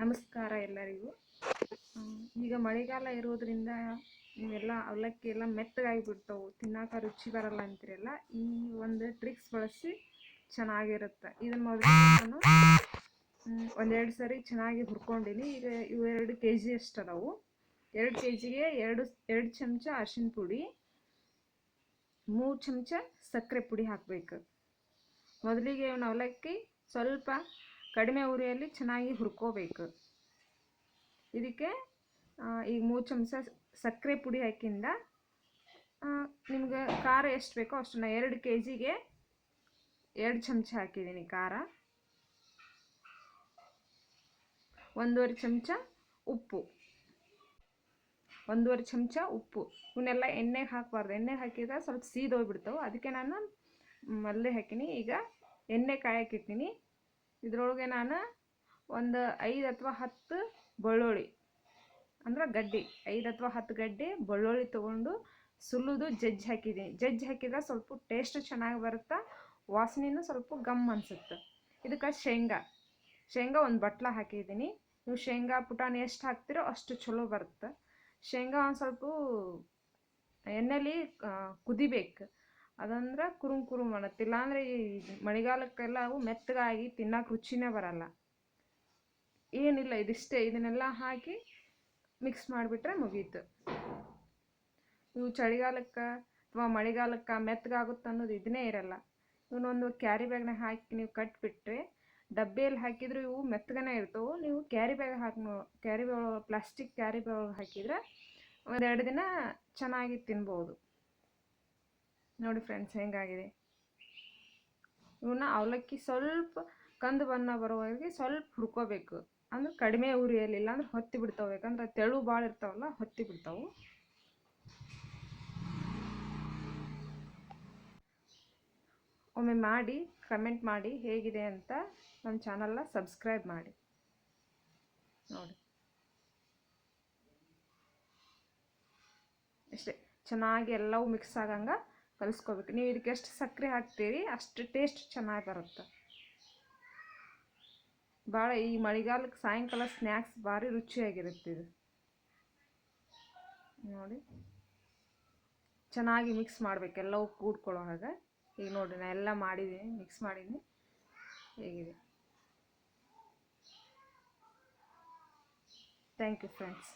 ನಮಸ್ಕಾರ ಎಲ್ಲರಿಗೂ. ಈಗ ಮಳೆಗಾಲ ಇರೋದ್ರಿಂದ ನೀವೆಲ್ಲ ಅವಲಕ್ಕಿ ಎಲ್ಲ ಮೆತ್ತಗಾಗಿ ಬಿಡ್ತಾವೆ ತಿನ್ನಾಕ ರುಚಿ ಬರಲ್ಲ ಅಂತೀರಲ್ಲ, ಈ ಒಂದು ಟ್ರಿಕ್ಸ್ ಬಳಸಿ ಚೆನ್ನಾಗಿರುತ್ತೆ. ಇದನ್ನ ಮೊದಲು ಒಂದೆರಡು ಸರಿ ಚೆನ್ನಾಗಿ ಹುರ್ಕೊಂಡಿನಿ. ಈಗ ಇವು ಎರಡು ಕೆ ಜಿ ಅಷ್ಟು ಅದಾವು ಎರಡು ಕೆ ಜಿಗೆ ಎರಡು ಎರಡು ಚಮಚ ಅರ್ಶಿನ ಪುಡಿ, ಮೂರು ಚಮಚ ಸಕ್ಕರೆ ಪುಡಿ ಹಾಕಬೇಕು. ಮೊದಲಿಗೆ ಅವಲಕ್ಕಿ ಸ್ವಲ್ಪ ಕಡಿಮೆ ಉರಿಯಲ್ಲಿ ಚೆನ್ನಾಗಿ ಹುರ್ಕೋಬೇಕು. ಇದಕ್ಕೆ ಈಗ ಮೂರು ಚಮಚ ಸಕ್ಕರೆ ಪುಡಿ ಹಾಕಿಂದ ನಿಮ್ಗೆ ಖಾರ ಎಷ್ಟು ಬೇಕೋ ಅಷ್ಟು ನಾ ಎರಡು ಕೆ ಜಿಗೆ ಎರಡು ಚಮಚ ಹಾಕಿದ್ದೀನಿ ಖಾರ. ಒಂದೂವರೆ ಚಮಚ ಉಪ್ಪು. ಒಂದೂವರೆ ಚಮಚ ಉಪ್ಪು. ಇವನ್ನೆಲ್ಲ ಎಣ್ಣೆಗೆ ಹಾಕಬಾರ್ದು. ಎಣ್ಣೆಗೆ ಹಾಕಿದ್ರೆ ಸ್ವಲ್ಪ ಸೀದೋಗ್ಬಿಡ್ತಾವೆ. ಅದಕ್ಕೆ ನಾನು ಮಲ್ಲೆ ಹಾಕೀನಿ. ಈಗ ಎಣ್ಣೆ ಕಾಯಕ್ಕೆ ಇಟ್ಟಿನಿ. ಇದ್ರೊಳಗೆ ನಾನು ಒಂದು ಐದು ಅಥವಾ ಹತ್ತು ಬೆಳ್ಳುಳ್ಳಿ, ಅಂದ್ರೆ ಗಡ್ಡೆ, ಐದು ಅಥವಾ ಹತ್ತು ಗಡ್ಡೆ ಬೆಳ್ಳುಳ್ಳಿ ತೊಗೊಂಡು ಸುಲಿದು ಜಜ್ಜಿ ಹಾಕಿದ್ದೀನಿ ಜಜ್ಜಿ ಹಾಕಿದ್ರೆ ಸ್ವಲ್ಪ ಟೇಸ್ಟ್ ಚೆನ್ನಾಗಿ ಬರುತ್ತೆ, ವಾಸನೆನೂ ಸ್ವಲ್ಪ ಗಮ್ ಅನಿಸುತ್ತೆ. ಇದಕ್ಕೆ ಶೇಂಗಾ ಶೇಂಗಾ ಒಂದು ಬಟ್ಲ ಹಾಕಿದ್ದೀನಿ. ನೀವು ಶೇಂಗಾ ಪುಟಾಣಿ ಎಷ್ಟು ಹಾಕ್ತಿರೋ ಅಷ್ಟು ಚಲೋ ಬರುತ್ತೆ. ಶೇಂಗಾ ಒಂದು ಸ್ವಲ್ಪ ಎಣ್ಣೆಲಿ ಕುದಿಬೇಕು. ಅದಂದ್ರೆ ಕುರುಮ್ ಕುರುಮ್ ಮಾಡತ್ತೆ ಇಲ್ಲಾಂದ್ರೆ ಈ ಮಳೆಗಾಲಕ್ಕೆಲ್ಲ ಅವು ಮೆತ್ತಗಾಗಿ ತಿನ್ನಕ್ಕೆ ರುಚಿನೇ ಬರಲ್ಲ. ಏನಿಲ್ಲ, ಇದಿಷ್ಟೇ. ಇದನ್ನೆಲ್ಲ ಹಾಕಿ ಮಿಕ್ಸ್ ಮಾಡಿಬಿಟ್ರೆ ಮುಗೀತು. ಇವು ಚಳಿಗಾಲಕ್ಕೆ ಅಥವಾ ಮಳೆಗಾಲಕ್ಕೆ ಮೆತ್ತಗಾಗುತ್ತೆ ಅನ್ನೋದು ಇದನ್ನೇ ಇರಲ್ಲ. ಇವನ್ನೊಂದು ಕ್ಯಾರಿ ಬ್ಯಾಗ್ನಾಗ ಹಾಕಿ ನೀವು ಕಟ್ಬಿಟ್ರೆ ಡಬ್ಬಿಯಲ್ಲಿ ಹಾಕಿದ್ರೆ ಇವು ಮೆತ್ತಗನೇ ಇರ್ತವೆ. ನೀವು ಕ್ಯಾರಿ ಬ್ಯಾಗ್ ಹಾಕಿ carry bag plastic carry bag ಹಾಕಿದ್ರೆ ಒಂದೆರಡು ದಿನ ಚೆನ್ನಾಗಿ ತಿನ್ಬೋದು. ನೋಡಿ ಫ್ರೆಂಡ್ಸ್ ಹೆಂಗಾಗಿದೆ? ಇವನ್ನ ಅವಲಕ್ಕಿ ಸ್ವಲ್ಪ ಕಂದು ಬಣ್ಣ ಬರೋವರೆಗೆ ಸ್ವಲ್ಪ ಹುಡ್ಕೋಬೇಕು ಅಂದ್ರೆ ಕಡಿಮೆ ಉರಿಯಲ್ಲಿ ಇಲ್ಲಾಂದ್ರೆ ಹೊತ್ತಿ ಬಿಡ್ತಾವೆ. ಯಾಕಂದ್ರೆ ತೆಳು ಭಾಳ ಇರ್ತಾವಲ್ಲ, ಹೊತ್ತಿ ಬಿಡ್ತಾವು. ಒಮ್ಮೆ ಮಾಡಿ ಕಮೆಂಟ್ ಮಾಡಿ ಹೇಗಿದೆ ಅಂತ ನಮ್ಮ ಚಾನಲ್ನ ಸಬ್ಸ್ಕ್ರೈಬ್ ಮಾಡಿ. ನೋಡಿ. ಅಷ್ಟೇ ಚೆನ್ನಾಗಿ ಎಲ್ಲವೂ ಮಿಕ್ಸ್ ಆಗಂಗೆ ಕಲಿಸ್ಕೋಬೇಕು. ನೀವು ಇದಕ್ಕೆ ಎಷ್ಟು ಸಕ್ಕರೆ ಹಾಕ್ತೀರಿ, ಅಷ್ಟು ಟೇಸ್ಟ್ ಚೆನ್ನಾಗಿ ಬರುತ್ತೆ. ಭಾಳ ಈ ಮಳೆಗಾಲಕ್ಕೆ ಸಾಯಂಕಾಲ ಸ್ನ್ಯಾಕ್ಸ್ ಭಾರಿ ರುಚಿಯಾಗಿರುತ್ತೆ ಇದು. ನೋಡಿ. ಚೆನ್ನಾಗಿ ಮಿಕ್ಸ್ ಮಾಡಬೇಕು. ಎಲ್ಲವೂ ಕೂಡ್ಕೊಳ್ಳೋ ಹಾಗೆ. ಈಗ ನೋಡಿ, ನಾ ಎಲ್ಲ ಮಾಡಿದ್ದೀನಿ ಮಿಕ್ಸ್ ಮಾಡಿದ್ದೀನಿ. ಹೇಗಿದೆ? Thank you friends